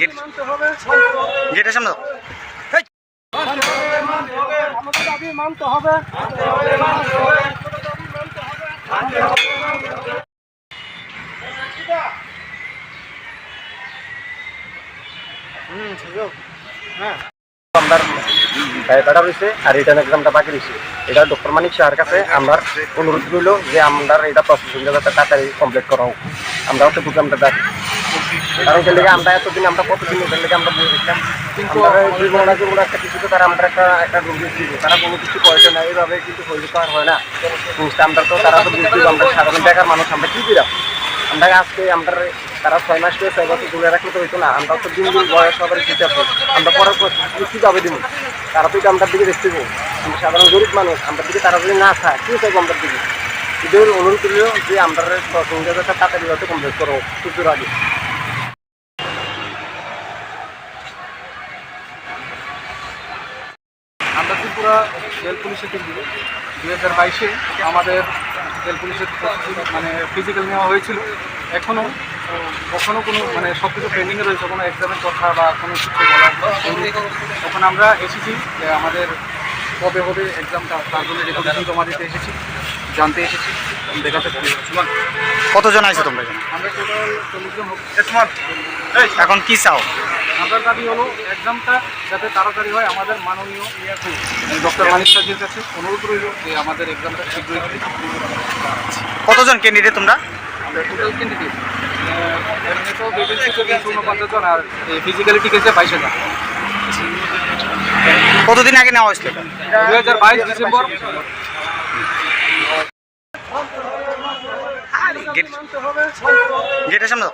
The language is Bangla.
গেট গেটের সামনে মানতে হবে আমরা বেড়া রয়েছে আর রিটার্ন এক্সামটা বাকি রয়েছে এটা ডক্টর মানিক শাহের কাছে আমার অনুরোধ রইল যে আমরা এটা প্রসেসিং যাতে তাড়াতাড়ি কমপ্লিট করা হোক আমরা হচ্ছে প্রোগ্রামটা কারণ থেকে আমরা এতদিন আমরা কতদিন এখান থেকে আমরা বলে দেখলাম আমরা জীবন না জীবন একটা কিছুতে তারা আমরা একটা একটা রুম দিব তারা কোনো কিছু পয়সা না এইভাবে কিন্তু হইলে তো আর হয় না। আমরা তো তারা তো বুঝতে আমরা সাধারণ বেকার মানুষ আমরা কি দিলাম? আমরা আজকে আমরা তারা ছয় মাস করে ছয় বছর তুলে রাখলে তো হইতো না আমরা তো দিন দিন বয়স সবার কিছু আছে আমরা পরের পর কীভাবে দিব? তারা তো আমরা দিকে দেখতে পাবো আমরা সাধারণ গরিব মানুষ আমরা দিকে তারা যদি না খায় কি চাইব আমরা দিকে? এদের অনুরোধ করলেও যে আমরা তাড়াতাড়ি হয়তো কমপ্লিট করব সুযোগ আগে আমরা ত্রিপুরা রেল পুলিশের টিম দুই হাজার বাইশে আমাদের রেল পুলিশের মানে ফিজিক্যাল নেওয়া হয়েছিল। এখনও কখনও কোনো মানে সব কিছু পেন্ডিংয়ে রয়েছে কোনো এক্সামের কথা বা কোনো কিছু বলা তখন আমরা এসেছি যে আমাদের কবে হবে এক্সামটা তার জন্য রেকমেন্ডেশন জমা দিতে এসেছি জানতে এসেছি। দেখাতে কতজন আছে তোমরা? আমরা টোটাল চল্লিশ জন এখন কি চাও? আমাদের দাবি হলো এক্সামটা যাতে তাড়াতাড়ি হয় আমাদের মাননীয় ডক্টর মানিক সাহেবের কাছে অনুরোধ রইল যে আমাদের এক্সামটা শীঘ্রই কতজন ক্যান্ডিডেট তোমরা? আমরা টোটাল ক্যান্ডিডেট এমনি তো ভ্যাকেন্সি চল্লিশ জন আর ফিজিক্যালি ঠিক আছে বাইশ হাজার। কতদিন আগে নেওয়া হয়েছিল দু হাজার বাইশ ডিসেম্বর। গেট গেটের সামনে।